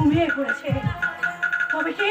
ঘুমিয়ে পড়েছে। তবে কি?